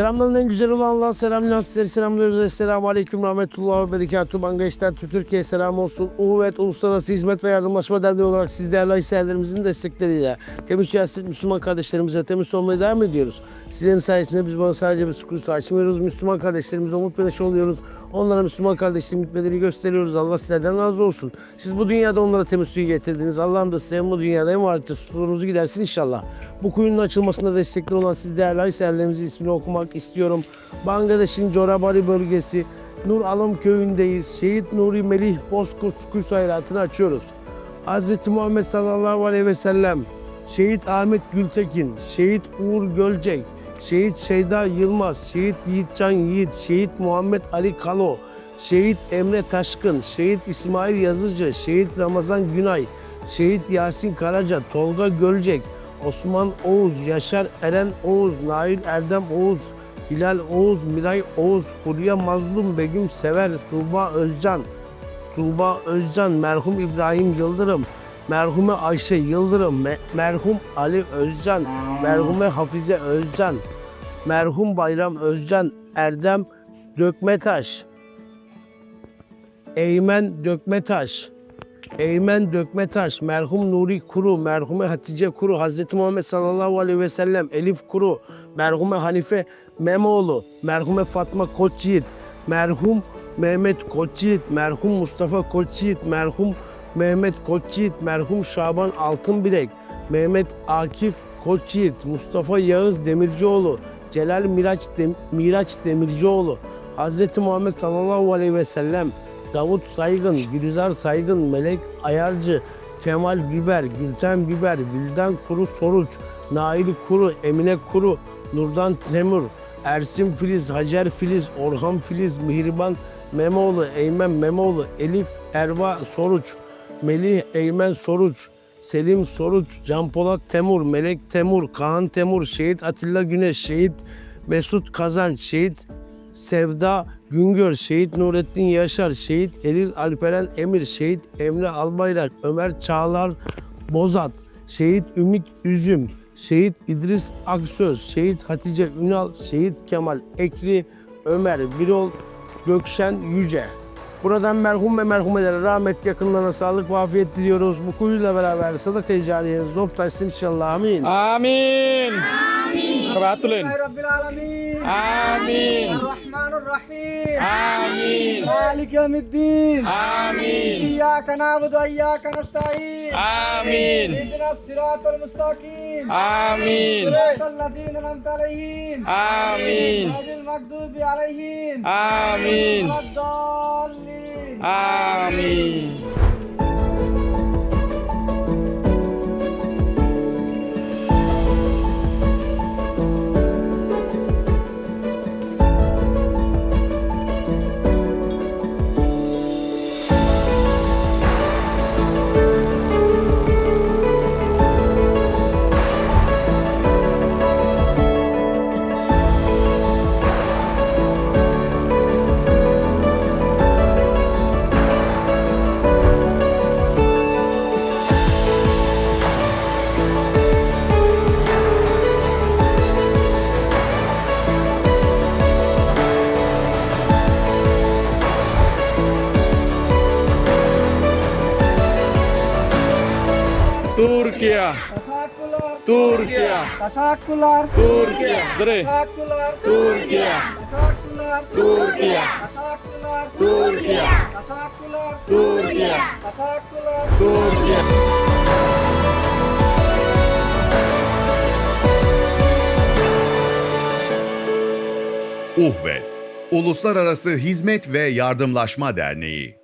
Selamların en güzel olan Allah selamlar sizleri selamlıyoruz. Esselamu Aleyküm Rahmetullah ve Berekatuhu. Bangladeş'ten Türkiye'ye selam olsun. UVET Uluslararası Hizmet ve Yardımlaşma Derneği olarak siz değerli hissedarlarımızın destekleriyle temiz siyaset Müslüman kardeşlerimize temiz olmaya devam ediyoruz. Sizlerin sayesinde biz bana sadece bir sükûtu açmıyoruz. Müslüman kardeşlerimize umut neşe oluyoruz. Onlara Müslüman kardeşliğin bitmelerini gösteriyoruz. Allah sizlerden razı olsun. Siz bu dünyada onlara temiz suyu getirdiniz. Allah'ım da size bu dünyada hem ahirette suçluğunuzu gidersin inşallah. Bu kuyunun açılmasında destekli olan siz değerli hissedarlarımızın ismini okumak istiyorum. Bangladeş'in Corabari bölgesi Nur Alım köyündeyiz. Şehit Nuri Melih Bozkurt Sükûs hayratını açıyoruz. Hz. Muhammed sallallahu aleyhi ve sellem, Şehit Ahmet Gültekin, Şehit Uğur Gölcek, Şehit Şeyda Yılmaz, Şehit Yiğitcan Yiğit, Şehit Muhammed Ali Kalo, Şehit Emre Taşkın, Şehit İsmail Yazıcı, Şehit Ramazan Günay, Şehit Yasin Karaca, Tolga Gölcek, Osman Oğuz, Yaşar Eren Oğuz, Nail Erdem Oğuz, Hilal Oğuz, Miray Oğuz, Fulya Mazlum, Begüm Sever, Tuğba Özcan, Tuğba Özcan, merhum İbrahim Yıldırım, merhume Ayşe Yıldırım, me- merhum Ali Özcan, merhume Hafize Özcan, merhum Bayram Özcan, Erdem Dökmetaş, Eymen Dökmetaş, Eymen Dökmetaş, merhum Nuri Kuru, merhume Hatice Kuru, Hazreti Muhammed sallallahu aleyhi ve sellem, Elif Kuru, merhume Hanife Memoğlu, merhume Fatma Koçyiğit, merhum Mehmet Koçyiğit, merhum Mustafa Koçyiğit, merhum Mehmet Koçyiğit, merhum Şaban Altınbilek, Mehmet Akif Koçyiğit, Mustafa Yağız Demircioğlu, Celal Miraç, Dem- Miraç Demircioğlu, Hazreti Muhammed sallallahu aleyhi ve sellem, Davut Saygın, Gülizar Saygın, Melek Ayarcı, Kemal Biber, Gülten Biber, Bildan Kuru Soruç, Nail Kuru, Emine Kuru, Nurdan Temur, Ersin Filiz, Hacer Filiz, Orhan Filiz, Mihriban Memoğlu, Eymen Memoğlu, Elif Erva Soruç, Melih Eymen Soruç, Selim Soruç, Can Polat Temur, Melek Temur, Kaan Temur, Şehit Atilla Güneş, Şehit Mesut Kazanç, Şehit Sevda Güngör, Şehit Nurettin Yaşar, Şehit Eril Alperen Emir, Şehit Emre Albayrak, Ömer Çağlar Bozat, Şehit Ümit Üzüm, Şehit İdris Aksöz, Şehit Hatice Ünal, Şehit Kemal Ekri, Ömer Birol, Gökşen Yüce. Buradan merhum ve merhumelere rahmet yakınlarına sağlık ve afiyet diliyoruz. Bu kuyuyla beraber sadaka-i cariyeniz inşallah. Amin. Amin. Kebatulin. لله رب العالمين Amin. الرحمن الرحيم Amin. مالك يوم الدين Amin. إياك نعبد وإياك نستعين Amin. اهدنا الصراط المستقيم Amin. صراط الذين أنعمت عليهم Amin. غير المغضوب عليهم Amin. ولا الضالين Türkiye. Türkiye. Teşekkürler. Türkiye. Dre. Türkiye. Türkiye. Türkiye. Türkiye. Türkiye. Uhvet, Uluslararası Hizmet ve Yardımlaşma Derneği.